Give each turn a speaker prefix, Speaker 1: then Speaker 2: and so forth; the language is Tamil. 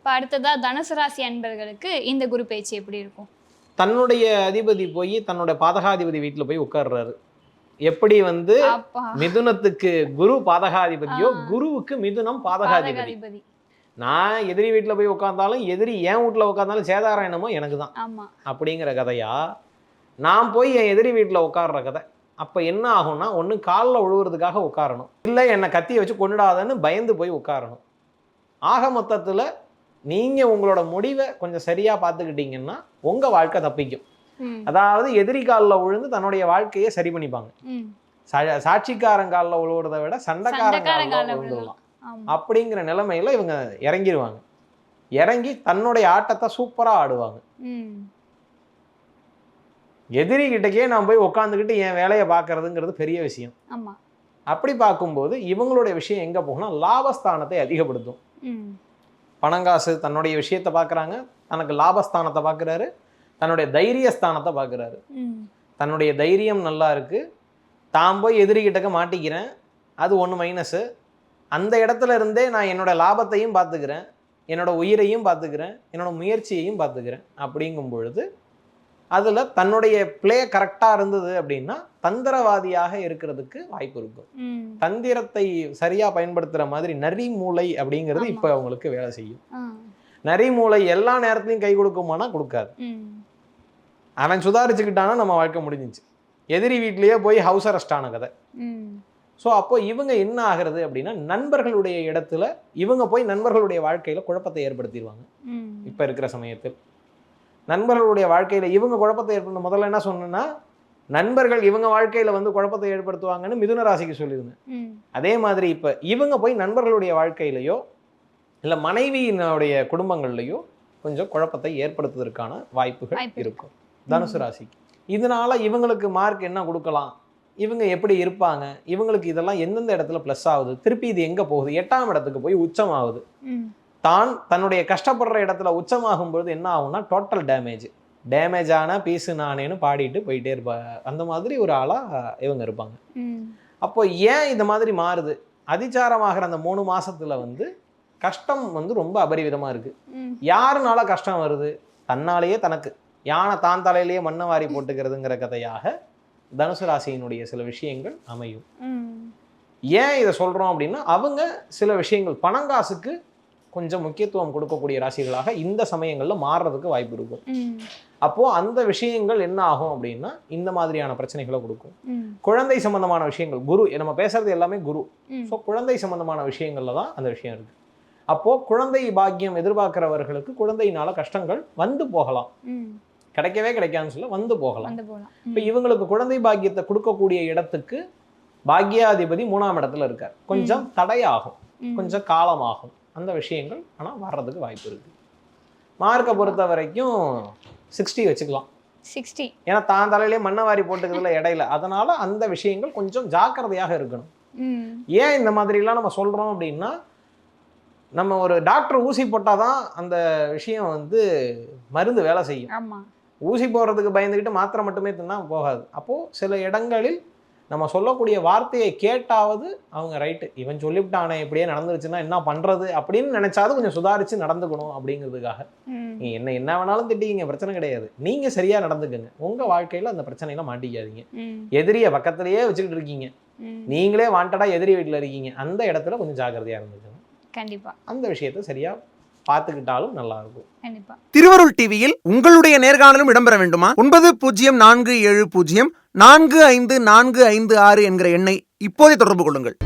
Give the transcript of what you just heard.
Speaker 1: இப்போ அடுத்ததா தனுசு ராசி அன்பர்களுக்கு இந்த குரு பயிற்சி எப்படி இருக்கும்?
Speaker 2: தன்னுடைய அதிபதி போய் தன்னோட பாதகாதிபதி வீட்டில் போய் உட்கார்றாரு. எப்படி வந்து மிதுனத்துக்கு குரு பாதகாதிபதியோ. குருவுக்கு மிதுனம் பாதகாதிபதி. நான் எதிரி வீட்டில் போய் உட்காந்தாலும் எதிரி என் வீட்டில் உட்காந்தாலும் சேதாரம் என்னமோ எனக்கு தான் அப்படிங்கிற கதையா? நான் போய் என் எதிரி வீட்டில் உட்கார்ற கதை. அப்போ என்ன ஆகும்னா ஒன்று காலில் உழுவுறதுக்காக உட்காரணும். இல்லை என்னை கத்தியை வச்சு கொண்டுடாதன்னு பயந்து போய் உட்காரணும். ஆக மொத்தத்தில் நீங்கள் உங்களோட முடிவை கொஞ்சம் சரியாக பார்த்துக்கிட்டீங்கன்னா உங்கள் வாழ்க்கை தப்பிக்கும். அதாவது எதிரி காலில் விழுந்து தன்னுடைய வாழ்க்கையை சரி பண்ணிப்பாங்க. சாட்சிக்காரன் காலில் விழுவுறத விட சண்டைக்காரன் காலில் விழுந்துடலாம் அப்படிங்கிற நிலைமையில இவங்க இறங்கிருவாங்க. இறங்கி தன்னுடைய ஆட்டத்தை சூப்பராக ஆடுவாங்க.
Speaker 1: ம்,
Speaker 2: எதிரி கிட்டக்கே நான் போய் உட்காந்துக்கிட்டு என் வேலையை பார்க்கறதுங்கிறது பெரிய விஷயம். அப்படி பார்க்கும்போது இவங்களுடைய விஷயம் எங்கே போகும்னா லாபஸ்தானத்தை அதிகப்படுத்தும். பணங்காசு தன்னுடைய விஷயத்தை பார்க்குறாங்க தனக்கு லாபஸ்தானத்தை பார்க்குறாரு தன்னுடைய தைரியஸ்தானத்தை பார்க்குறாரு.
Speaker 1: ம்,
Speaker 2: தன்னுடைய தைரியம் நல்லா இருக்கு. தான் போய் எதிரிகிட்டக்க மாட்டிக்கிறேன். அது ஒன்று மைனஸு அந்த இடத்துல இருந்தே நான் என்னோட லாபத்தையும் பார்த்துக்கிறேன். என்னோட உயிரையும் பார்த்துக்கிறேன். என்னோட முயற்சியையும் பார்த்துக்கிறேன். அப்படிங்கும் பொழுது அதில் தன்னுடைய ப்ளே கரெக்டாக இருந்தது அப்படின்னா தந்திரவாதியாக இருக்கிறதுக்கு வாய்ப்பு இருக்கும். தந்திரத்தை சரியாக பயன்படுத்துகிற மாதிரி நரி மூளை அப்படிங்கிறது. இப்போ அவங்களுக்கு வேலை செய்யும். நரி மூளை எல்லா நேரத்துலையும் கை கொடுக்குமானா கொடுக்காது. அவன் சுதாரிச்சுக்கிட்டானா நம்ம வாழ்க்கை முடிஞ்சிச்சு. எதிரி வீட்லேயே போய் ஹவுஸ் அரெஸ்ட் ஆன கதை. ஸோ அப்போ இவங்க என்ன ஆகிறது அப்படின்னா நண்பர்களுடைய இடத்துல இவங்க போய் நண்பர்களுடைய வாழ்க்கையில் குழப்பத்தை ஏற்படுத்திடுவாங்க இப்போ இருக்கிற சமயத்தில். நண்பர்களுடைய வாழ்க்கையில் இவங்க குழப்பத்தை ஏற்படுத்த முதல்ல என்ன சொன்னேன்னா நண்பர்கள் இவங்க வாழ்க்கையில் வந்து குழப்பத்தை ஏற்படுத்துவாங்கன்னு மிதுன ராசிக்கு சொல்லியிருந்தேன் அதே மாதிரி இப்போ இவங்க போய் நண்பர்களுடைய வாழ்க்கையிலையோ இல்லை மனைவியினுடைய குடும்பங்கள்லையோ கொஞ்சம் குழப்பத்தை ஏற்படுத்துவதற்கான வாய்ப்புகள்
Speaker 1: வாய்ப்பு
Speaker 2: இருக்கும். தனுசு ராசிக்கு. இதனால இவங்களுக்கு மார்க் என்ன கொடுக்கலாம்? இவங்க எப்படி இருப்பாங்க? இவங்களுக்கு இதெல்லாம் எந்தெந்த இடத்துல ப்ளஸ் ஆகுது? திருப்பி இது எங்கே போகுது? எட்டாம் இடத்துக்கு போய் உச்சம் ஆகுது தான் தன்னுடைய கஷ்டப்படுற இடத்துல உச்சமாகும் பொழுது என்ன ஆகும்னா டோட்டல் டேமேஜ் டேமேஜ் ஆன பீஸு நானேன்னு பாடிட்டு போயிட்டே இருப்பாங்க அந்த மாதிரி ஒரு ஆளாக இவங்க இருப்பாங்க. அப்போ ஏன் இந்த மாதிரி மாறுது? அதிச்சாரமாகிற அந்த மூணு மாசத்துல வந்து கஷ்டம் வந்து ரொம்ப அபரிவிதமாக இருக்குது
Speaker 1: ம்,
Speaker 2: யாருனால கஷ்டம் வருது? தன்னாலேயே தனக்கு. யானை தான் தலையிலேயே மண்ணை வாரி போட்டுக்கிறதுங்கிற கதையாக தனுசு ராசியினுடைய சில விஷயங்கள் அமையும். ஏன் இதை சொல்கிறோம் அப்படின்னா அவங்க சில விஷயங்கள் பணங்காசுக்கு கொஞ்சம் முக்கியத்துவம் கொடுக்கக்கூடிய ராசிகளாக இந்த சமயங்களில் மாறுறதுக்கு வாய்ப்பு இருக்கும்
Speaker 1: ம்,
Speaker 2: அப்போது அந்த விஷயங்கள் என்ன ஆகும் அப்படின்னா இந்த மாதிரியான பிரச்சனைகளை கொடுக்கும். குழந்தை சம்பந்தமான விஷயங்கள் குரு நம்ம பேசுறது எல்லாமே குரு. ஸோ குழந்தை சம்பந்தமான விஷயங்கள்ல தான் அந்த விஷயம் இருக்கு. அப்போ குழந்தை பாக்கியம் எதிர்பார்க்கிறவர்களுக்கு குழந்தையினால கஷ்டங்கள் வந்து போகலாம். கிடைக்கவே கிடைக்காதுன்னு சொல்ல வந்து போகலாம். இப்போ இவங்களுக்கு குழந்தை பாக்கியத்தை கொடுக்கக்கூடிய இடத்துக்கு பாக்கியாதிபதி மூணாம் இடத்துல இருக்கார். கொஞ்சம் தடையாகும். கொஞ்சம் காலமாகும். அந்த விஷயங்கள் ஆனால் வர்றதுக்கு வாய்ப்பு இருக்கு. மார்க்கை பொறுத்த வரைக்கும் சிக்ஸ்டி வச்சுக்கலாம்.
Speaker 1: சிக்ஸ்டி
Speaker 2: ஏன்னா தான் தலையிலே மண்ணை வாரி போட்டுக்கிறதுல இடையில அதனால அந்த விஷயங்கள் கொஞ்சம் ஜாக்கிரதையாக இருக்கணும். ஏன் இந்த மாதிரிலாம் நம்ம சொல்கிறோம் அப்படின்னா நம்ம ஒரு டாக்டர் ஊசி போட்டால் தான் அந்த விஷயம் வந்து மருந்து வேலை செய்யும். ஊசி போடுறதுக்கு பயந்துக்கிட்டு மாத்திரை மட்டுமே தின்னா போகாது. அப்போது சில இடங்களில் நம்ம சொல்லக்கூடிய வார்த்தையை கேட்டாவது அவங்க ரைட்டு இவன் சொல்லிவிட்டானே இப்படியே நடந்துருச்சுன்னா என்ன பண்ணுறது அப்படின்னு நினச்சாவது கொஞ்சம் சுதாரித்து நடந்துக்கணும் அப்படிங்கிறதுக்காக.
Speaker 1: ம்,
Speaker 2: நீங்கள் என்ன என்ன வேணாலும் திட்டிங்க பிரச்சனை கிடையாது. நீங்கள் சரியாக நடந்துக்கங்க. உங்கள் வாழ்க்கையில் அந்த பிரச்சனையெல்லாம் மாட்டிக்காதீங்க. எதிரியை பக்கத்துலேயே வச்சுக்கிட்டு இருக்கீங்க. நீங்களே வாண்டடாக எதிரி வீட்டில் இருக்கீங்க. அந்த இடத்துல கொஞ்சம் ஜாக்கிரதையாக இருந்துக்கணும்.
Speaker 1: கண்டிப்பா.
Speaker 2: அந்த விஷயத்தை சரியாக பார்த்துக்கிட்டாலும் நல்லா இருக்கும்
Speaker 3: திருவருள் டிவியில் உங்களுடைய நேர்காணலும் இடம்பெற வேண்டுமா? ஒன்பது பூஜ்ஜியம் நான்கு ஏழு பூஜ்ஜியம் நான்கு ஐந்து நான்கு ஐந்து ஆறு என்கிற எண்ணை இப்போதே தொடர்பு கொள்ளுங்கள்.